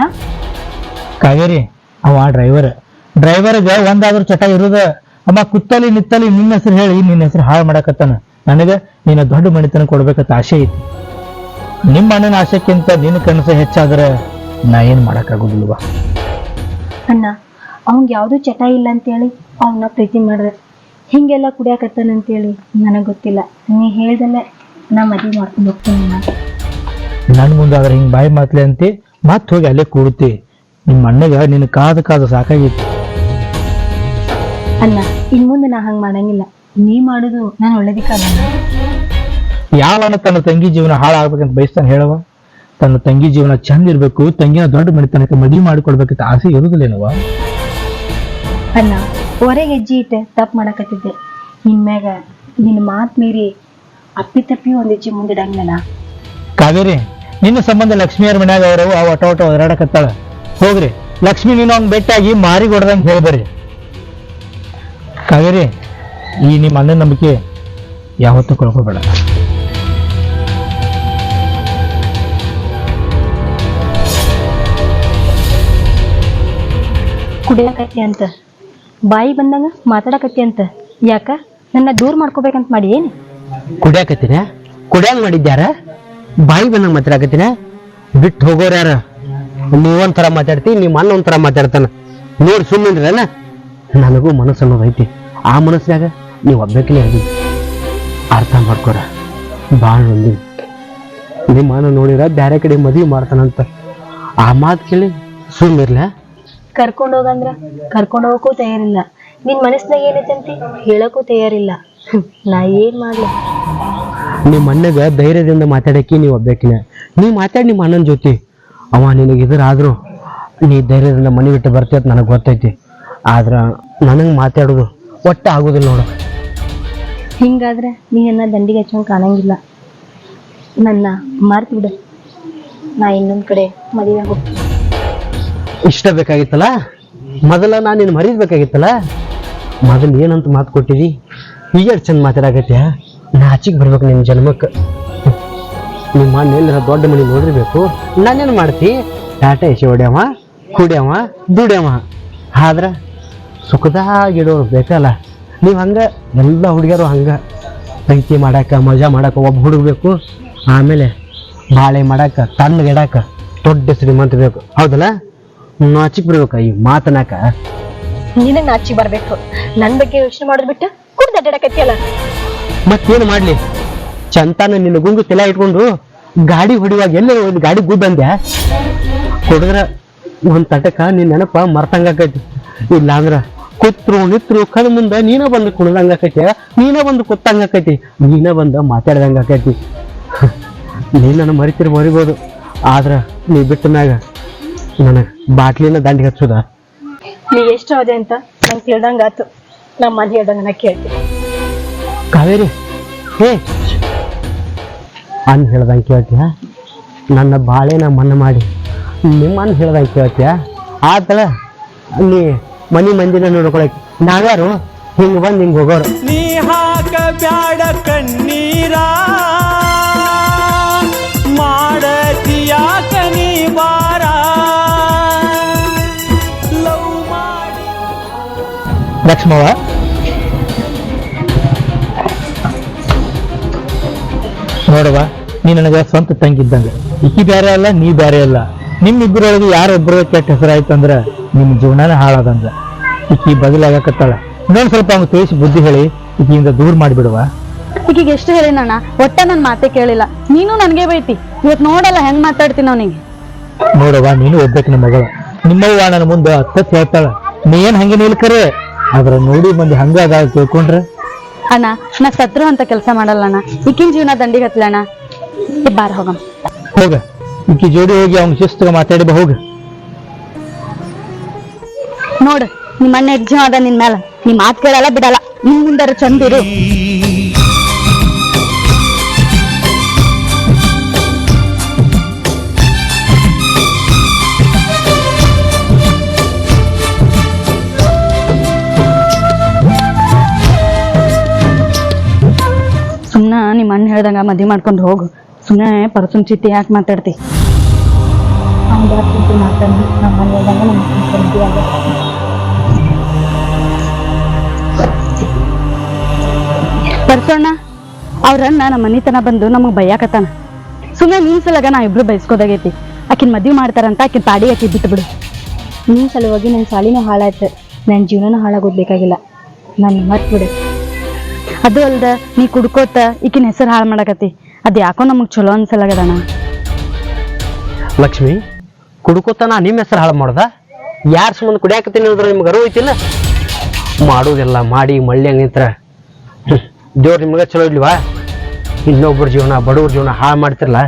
ಕಾವೇರಿ ಅವ ಡ್ರೈವರ್ ಡ್ರೈವರ್ಗೆ ಒಂದಾದ್ರೂ ಚಟ ಇರುದ. ಅಮ್ಮ ಕುತ್ತಲಿ ನಿತ್ತಲಿ ನಿನ್ನ ಹೆಸರು ಹೇಳಿ ನಿನ್ನ ಹೆಸರು ಹಾಳು ಮಾಡಕತ್ತಾನ. ನನಗ ನಿನ್ನ ದೊಡ್ಡ ಮಣಿತನ ಕೊಡ್ಬೇಕಂತ ಆಸೆ ಐತಿ. ನಿಮ್ಮ ಅಣ್ಣನ ಆಸೆಕ್ಕಿಂತ ನಿನ್ನ ಕನಸು ಹೆಚ್ಚಾದ್ರೆ ನಾ ಏನ್ ಮಾಡಕ್ಕಾಗೋದಿಲ್ವಾ? ಅಣ್ಣ ಅವಂಗ ಯಾವುದು ಚಟ ಇಲ್ಲ ಅಂತೇಳಿ ಅವನ್ನ ಪ್ರೀತಿ ಮಾಡಿದೆ. ಹಿಂಗೆಲ್ಲ ಕುಡಿಯಾಕತ್ತಾನ ಅಂತೇಳಿ ನನಗ್ ಗೊತ್ತಿಲ್ಲ. ನೀ ಹೇಳ್ದಲ್ಲೇ ನಾ ಮದ್ವೆ ಮಾಡ್ಕೊಂಡು ಹೋಗ್ತೀನಿ ಅಣ್ಣ. ನನ್ ಮುಂದಾದ್ರೆ ಹಿಂಗ್ ಬಾಯಿ ಮಾತ್ಲೆ ಅಂತಿ ಮತ್ ಹೋಗಿ ಅಲ್ಲೇ ಕೂಡುತ್ತಿ ನಿಮ್ಮ ಅಣ್ಣಗ ನಿನ್ನ ಕಾದು ಕಾದು ಸಾಕಾಗಿತ್ತು ಅಣ್ಣ ಇನ್ ಮುಂದೆ ನಾ ಹಂಗ್ ಮಾಡಂಗಿಲ್ಲ. ನೀ ಮಾಡುದು ನಾನು ಒಳ್ಳೇದಕ್ಕಲ್ಲ ಯಾವನ ತನ್ನ ತಂಗಿ ಜೀವನ ಹಾಳಾಗ್ಬೇಕಂತ ಬಯಸ್ತಾನೆ ಹೇಳವ ತನ್ನ ತಂಗಿ ಜೀವನ ಚಂದ ಇರ್ಬೇಕು ತಂಗಿನ ದೊಡ್ಡ ಮನೆತನಕ್ಕೆ ಮದುವೆ ಮಾಡಿಕೊಡ್ಬೇಕಂತ ಆಸೆ ಇರುದಿಲ್ಲೇನವ ಅಣ್ಣ ಹೊರೆ ಹೆಜ್ಜೆ ಇಟ್ಟೆ ತಪ್ಪು ಮಾಡಕತ್ತಿದ್ದೆ. ನಿಮ್ಮ್ಯಾಗ ನಿನ್ನ ಮಾತ್ ಮೀರಿ ಅಪ್ಪಿ ತಪ್ಪಿ ಒಂದ್ ಹೆಜ್ಜೆ ಮುಂದಿಡಂಗಿಲ್ಲ ಕಾವೇರಿ ನಿನ್ನ ಸಂಬಂಧ ಲಕ್ಷ್ಮಿಯರ ಮನ್ಯಾಗ ಅವರು ಆ ಒಟ ಒಟ ಒದರಾಡಕತ್ತಾಳ ಹೋಗ್ರಿ ಲಕ್ಷ್ಮಿ ನೀನು ಅವ್ನ ಬೆಟ್ಟಾಗಿ ಮಾರಿ ಹೊಡೆದಂಗೆ ಹೇಳ್ಬರ್ರಿ ಕಾವೇರಿ ಈ ನಿಮ್ಮ ಅಣ್ಣನ ನಂಬಿಕೆ ಯಾವತ್ತೂ ಕಳ್ಕೊಬೇಡ. ಕುಡಿಯಕತ್ತಿ ಅಂತ ಬಾಯಿ ಬಂದಂಗ ಮಾತಾಡಕತ್ತಿ ಅಂತ ಯಾಕ? ನನ್ನ ದೂರ ಮಾಡ್ಕೋಬೇಕಂತ ಮಾಡಿ ಏನು? ಕುಡಿಯಾಕತ್ತೀನ? ಕುಡಿಯಂಗ್ ಮಾಡಿದ್ಯಾರ? ಬಾಯಿ ಬಂದಂಗ ಮಾತಾಡಕತ್ತೀನ? ಬಿಟ್ಟು ಹೋಗೋರ್ ಯಾರ? ನೀವೊಂಥರ ಮಾತಾಡ್ತಿ ನಿಮ್ಮ ಅಣ್ಣ ಒಂಥರ ಮಾತಾಡ್ತಾನ. ನೋಡಿ ಸುಮ್ಮನೆ ನನಗೂ ಮನಸ್ಸು ಅನ್ನೋದು ಐತಿ. ಆ ಮನಸ್ಸಿನಾಗ ನೀವು ಒಬ್ಬಾಕಿನೇ ಅದು ಅರ್ಥ ಮಾಡ್ಕೊರ. ಭಾಳ ಒಂದು ನಿಮ್ಮ ಮನ ನೋಡಿರ ಬ್ಯಾರೆ ಕಡೆ ಮದುವೆ ಮಾಡ್ತಾನಂತ. ಆ ಮಾತು ಕೇಳಿ ಸುಮ್ಮಿರ್ಲ ಕರ್ಕೊಂಡು ಹೋಗಂದ್ರ ಕರ್ಕೊಂಡು ಹೋಗಕ್ಕೂ ತಯಾರಿಲ್ಲ. ನಿನ್ ಮನಸ್ನಾಗ ಏನೈತೆ ಅಂತ? ಹೇಳಕ್ಕೂ ತಯಾರಿಲ್ಲ. ನಾ ಏನ್ ಮಾಡ್ಲಿ? ನಿಮ್ಮ ಅಣ್ಣಗ ಧೈರ್ಯದಿಂದ ಮಾತಾಡಕ್ಕೆ ನೀವು ಒಬ್ಬಾಕಿನ. ನೀ ಮಾತಾಡಿ ನಿಮ್ಮ ಅಣ್ಣನ ಜೊತೆ. ಅವ ನಿನಗೆ ಇದ್ರಾದ್ರೂ ನೀ ಧೈರ್ಯದಿಂದ ಮನೆ ಬಿಟ್ಟು ಬರ್ತೀಯ ಅಂತ ನನಗೆ ಗೊತ್ತೈತಿ. ಆದ್ರ ನನಗೆ ಮಾತಾಡೋದು ಒಟ್ಟ ಆಗೋದಿಲ್ಲ ನೋಡು. ಹಿಂಗಾದ್ರೆ ನೀ ನನ್ನ ದಂಡಿಗೆ ಹಚ್ಚಂಗ್ ಕಾಣಂಗಿಲ್ಲ. ನನ್ನ ಮರ್ತ್ ಬಿಡ. ನಾ ಇನ್ನೊಂದ್ ಕಡೆ ಮದುವೆ ಹೋಗ್ತೀನಿ. ಇಷ್ಟ ಬೇಕಾಗಿತ್ತಲ್ಲ? ಮೊದಲ ನಾನು ನಿನ್ನ ಮರೀಬೇಕಾಗಿತ್ತಲ್ಲ ಮೊದಲು ಏನಂತ ಮಾತು ಕೊಟ್ಟಿದಿ? ಈಗ ಚಂದ ಮಾತಾಡಕತ್ಯ? ನಾಚಿಗೆ ಬರ್ಬೇಕು ನಿಮ್ಮ ಜನ್ಮಕ್ಕೆ ನಿಮ್ಮ ಮನೆ ಎಲ್ಲರ ದೊಡ್ಡ ಮನೆ ನೋಡಿರ್ಬೇಕು. ನಾನೇನು ಮಾಡ್ತಿ? ಟಾಟಾ ಎಸಿ ಹೊಡ್ಯವ, ಕುಡ್ಯವ, ದುಡ್ಯವ. ಆದ್ರೆ ಸುಖದಾಗಿಡೋರು ಬೇಕಲ್ಲ? ನೀವು ಹಂಗೆ ಎಲ್ಲ ಹುಡುಗಿಯರು ಹಂಗೆ. ಪ್ರೀತಿ ಮಾಡಕ್ಕೆ ಮಜಾ ಮಾಡಕ್ಕೆ ಒಬ್ಬ ಹುಡುಗ ಬೇಕು ಆಮೇಲೆ ಬಾಳೆ ಮಾಡಕ್ಕೆ ತಣ್ಣಗಿಡಾಕ ದೊಡ್ಡ ಶ್ರೀಮಂತ ಬೇಕು. ಹೌದಲ್ಲ? ನಾಚಿಕ್ ಬಿಡ್ಬೇಕ ಈ ಮಾತನಾಕ. ನಿನಗೆ ನಾಚಿಕ್ ಬರಬೇಕು. ನನ್ನ ಬಗ್ಗೆ ಯೋಚನೆ ಮಾಡೋದ್ ಬಿಟ್ಟು ಕುಡ್ದು ಅಡ್ಡಾಡಕತ್ತಿಯಲ್ಲ? ಮತ್ತೇನು ಮಾಡಲಿ? ಚಂತಾನ ನಿನ್ನ ಗುಂಗು ತಲೆ ಇಟ್ಕೊಂಡು ಗಾಡಿ ಹೊಡಿವಾಗ ಎಲ್ಲ ಒಂದು ಗಾಡಿ ಗುದ್ದಂದ್ಯಾ ಕುಡಿದ್ರ ಒಂದ್ ತಟಕ ನಿನ್ನ ನೆನಪ ಮರ್ತಂಗಾಕೈತಿ ಇಲ್ಲ ಅಂದ್ರ ಕುತ್ರು ನಿತ್ರು ಕಣ್ ಮುಂದ ನೀನ ಬಂದು ಕುಣದಂಗ ಕತಿ ನೀನ ಬಂದು ಕುತ್ತಂಗ ಆಕೈತಿ ನೀನ ಬಂದ ಮಾತಾಡ್ದಂಗ ಆಕೈತಿ. *laughs* ನೀ ನನ್ನ ಮರಿತಿರ್ ಮರಿಬೋದು. ಆದ್ರ ನೀ ಬಿಟ್ಟ ಮ್ಯಾಗ ನನಗೆ ಬಾಟ್ಲಿನ ದಂಡಿಗೆ ಹಚ್ಚುದ. ನೀ ಎಷ್ಟು ಅದೇ ಅಂತ ನಂಗೆ ಕೇಳ್ದಂಗ ಆತು. ನಮ್ಮ ಮನೆ ಹೇಳ್ದಂಗ ನಾ ಕೇಳ್ತೀನಿ. ಕಾವೇರಿ ಹೇ! ಅನ್ ಹೇಳ್ದಂಗೆ ಕೇಳ್ತೀಯ? ನನ್ನ ಬಾಳೆನ ಮನ್ನ ಮಾಡಿ ನಿಮ್ಮನ್ನು ಹೇಳ್ದಂಗೆ ಕೇಳ್ತೀಯ? ಆತಳ ನೀ ಮನಿ ಮಂದಿನ ನೋಡ್ಕೊಳಕ್ಕೆ ನಾವ್ಯಾರು? ಹಿಂಗ್ ಬಂದ್ ಹಿಂಗ್ ಹೋಗೋರು. ನೀ ಹಾಕ ಬ್ಯಾಡ ಕಣ್ಣೀರ. ಮಾಡತಿಯಾಕ ನೀ ಬಾರ ಲವ್ ಮಾಡಿ. ಲಕ್ಷ್ಮವ್ವ? ನೋಡವ್ವ ನೀ ನನಗೆ ಸ್ವಂತ ತಂಗಿದ್ದಂಗೆ ಇಕ್ಕಿ ಬೇರೆ ಅಲ್ಲ ನೀ ಬೇರೆ ಅಲ್ಲ. ನಿಮ್ಮಿಬ್ಬರೊಳಗೆ ಯಾರೊಬ್ಬರು ಕೆಟ್ಟ ಹೆಸರಾಯ್ತು ಅಂದ್ರ ನಿಮ್ ಜೀವನನೇ ಹಾಳಾದಂಗ. ಈಕಿ ಬದಲಾಗಕತ್ತಾಳ. ಇನ್ನೊಂದು ಸ್ವಲ್ಪ ಅವ್ನು ತಿಳಿಸಿ ಬುದ್ಧಿ ಹೇಳಿ ಈಕಿಯಿಂದ ದೂರ ಮಾಡಿಬಿಡುವ. ಈಕಿಗೆ ಎಷ್ಟು ಹೇಳಿನಣ್ಣ ಒಟ್ಟ ನನ್ ಮಾತೆ ಕೇಳಿಲ್ಲ. ನೀನು ನನ್ಗೆ ಬೈತಿ ಇವತ್ ನೋಡಲ್ಲ ಹೆಂಗ್ ಮಾತಾಡ್ತೀನಿ ಅವನಿಗೆ? ನೋಡವ್ವ ನೀನು ಒಬ್ಬಾಕಿನ ಮಗಳು. ನಿಮ್ಮವ್ವ ನನ್ನ ಮುಂದೆ ಹತ್ತತ್ ಹೇಳ್ತಾಳ. ನೀ ಏನ್ ಹಂಗೆ ನಿಲ್ಕರೆ? ಆದ್ರ ನೋಡಿ ಮಂದಿ ಹಂಗ ಅದ ತಿಳ್ಕೊಂಡ್ರೆ? ಅಣ್ಣ ನಾ ಸತ್ರು ಅಂತ ಕೆಲಸ ಮಾಡಲ್ಲ ಅಣ್ಣ. ಈಕಿನ ಜೀವನ ದಂಡಿಗೆ ಹತ್ಲಣ್ಣ. ಬಾರ ಹೋಗಮ್ಮ. ಹೋಗ. ಈಕಿ ಜೋಡಿ ಹೋಗಿ ಅವನ ಶಿಸ್ತು ಮಾತಾಡಿ ಬಾ ಹೋಗ. ನೋಡು ನಿಮ್ಮ ಅಣ್ಣ ಎಕ್ಸಾಮ್ ಅದ ನಿನ್ ಮ್ಯಾಲ. ನಿಮ್ ಮಾತ್ ಕೇಳಲ್ಲ, ಬಿಡಲ್ಲ. ನಿನ್ ಮುಂದಾರ ಚಂದಿರು ಸುಮ್ನ ನಿಮ್ಮ ಅಣ್ಣ ಹೇಳ್ದಂಗ ಮದ್ವೆ ಮಾಡ್ಕೊಂಡು ಹೋಗು. ಸುಮ್ಮನೆ ಪರ್ಸನ್ ಚಿತ್ತಿ ಯಾಕೆ ಮಾತಾಡ್ತಿ. ಮಾತಾಡಿ ನಮ್ಮ ಮನೆಯಲ್ದಂಗ ನಮ್ಮ ಪರ್ಸೋಣ ಅವ್ರನ್ನ ನಮ್ಮ ಮನಿತನ ಬಂದು ನಮಗ್ ಬೈಯಾಕತ್ತಾನ. ಸುಮ್ಮನೆ ನೀನ್ ಸಲಗ ನಾ ಇಬ್ರು ಬಯಸ್ಕೋದಾಗೈತಿ ಆಕಿನ ಮದ್ವಿ ಮಾಡ್ತಾರಂತ ಆಕಿನ ಪಾಡಿ ಆಕಿ ಬಿಟ್ಟು ಬಿಡು. ನಿನ್ನ ಸಲುವಾಗಿ ನನ್ನ ಸಾಲಿನೂ ಹಾಳಾಯ್ತು. ನನ್ನ ಜೀವನನೂ ಹಾಳಾಗೋದ್ ಬೇಕಾಗಿಲ್ಲ ನಾನು ಮರ್ತ್ ಬಿಡು. ಅದು ಅಲ್ದ ನೀ ಕುಡ್ಕೋತ ಈಕಿನ ಹೆಸರು ಹಾಳು ಮಾಡಕತ್ತಿ. ಅದ್ ಯಾಕೋ ನಮಗ್ ಚಲೋ ಅನ್ಸಲಗದಣ ಲಕ್ಷ್ಮಿ ಕುಡ್ಕೋತಾನ ನಿಮ್ಮ ಹೆಸರು ಹಾಳು ಮಾಡ್ದ? ಯಾರ್ ಸುಮ್ಮನೆ ಕುಡಿಯಾಕತ್ತೀನಿ ಹೇಳಿದ್ರೆ ನಿಮ್ಗೆ ಅರಿವು ಐತಿಲ್ಲ? ಮಾಡೋದೆಲ್ಲ ಮಾಡಿ ಮಳ್ಳಿ ಹಂಗೆ ನಿಂತ್ರ ದೇವ್ರು ನಿಮ್ಗೆ ಚಲೋ ಇಲ್ವಾ? ಇನ್ನೊಬ್ಬರ ಜೀವನ ಬಡವ್ರ ಜೀವನ ಹಾಳು ಮಾಡ್ತಿರಲ್ಲ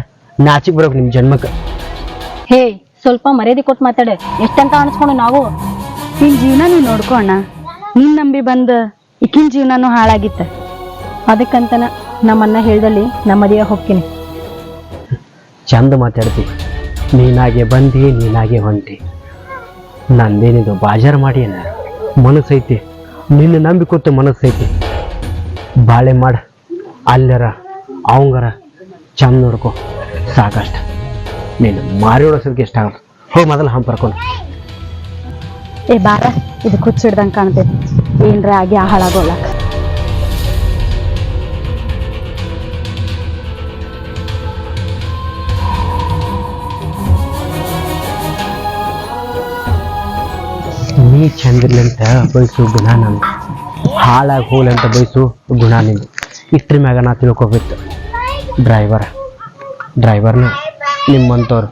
ನಾಚಿಕ್ ಬರೋಕ್ ನಿಮ್ಮ ಜನ್ಮಕ್ಕೆ ಹೇ ಸ್ವಲ್ಪ ಮರ್ಯಾದೆ ಕೊಟ್ಟು ಮಾತಾಡೆ. ಎಷ್ಟಂತ ಅನಿಸ್ಕೊಂಡು ನಾವು? ನಿನ್ನ ಜೀವನ ನೀ ನೋಡ್ಕೋ ಅಣ್ಣ. ನೀನ್ ನಂಬಿ ಬಂದ ಇಕ್ಕಿನ ಜೀವನನೂ ಹಾಳಾಗಿತ್ತ. ಅದಕ್ಕಂತನ ನಮ್ಮನ್ನ ಹೇಳ್ದಲ್ಲಿ ನಮ್ಮ ಮದುವೆ ಹೋಗ್ತೀನಿ. ಚಂದ ಮಾತಾಡ್ತಿ. ನೀನಾಗೆ ಬಂದಿ ನೀನಾಗೆ ಹೊಂಟಿ. ನಂದೇನಿದು ಬಾಜಾರ್ ಮಾಡಿ ಏನ? ಮನಸ್ಸೈತಿ. ನಿನ್ನ ನಂಬಿ ಕೂತು ಮನಸ್ಸೈತಿ. ಬಾಳೆ ಮಾಡ ಅಲ್ಲರ ಅವಂಗರ ಚಂದ ನೋಡ್ಕೊ. ಸಾಕಷ್ಟ. ನೀನು ಮಾರಿ ಓಡಿಸೋದಕ್ಕೆ ಇಷ್ಟ ಆಗಲ್ಲ. ಹೋಗಿ ಮೊದಲು ಹಂಪ್ ಬರ್ಕೊಂಡು ಏ ಬಾರ ಇದು ಕುಚ್ಚಿಡ್ದಂಗ್ ಕಾಣ್ತೈತಿ. ಏನರ ಆಗಿ ಆ ಹಾಳಾಗೋಲ್ಲ ನೀ ಚಂದಿರ್ಲಿ ಅಂತ ಬಯಸು ಗುಣ ನಂದು ಹಾಳಾಗಿ ಹೋಗ್ಲಿ ಅಂತ ಬಯಸು ಗುಣ ನಿಂದು. ಇಷ್ಟ್ರ ಮ್ಯಾಗ ನಾ ತಿಳ್ಕೊಬೇಕು. ಡ್ರೈವರ್ ಡ್ರೈವರ್ನ ನಿಮ್ಮಂಥವ್ರು.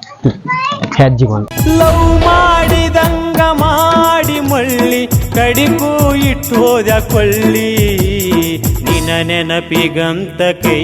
ಹೆಜ್ಜಿ ಬಂದು ಲವ್ ಮಾಡಿದಂಗ ಮಾಡಿ ಮಳ್ಳಿ, ಕಡಿಗೂ ಇಟ್ಟು ಹೋದ ಕೊಳ್ಳಿ. ನಿನ್ನ ನೆನಪಿಗಂತ ಕೈ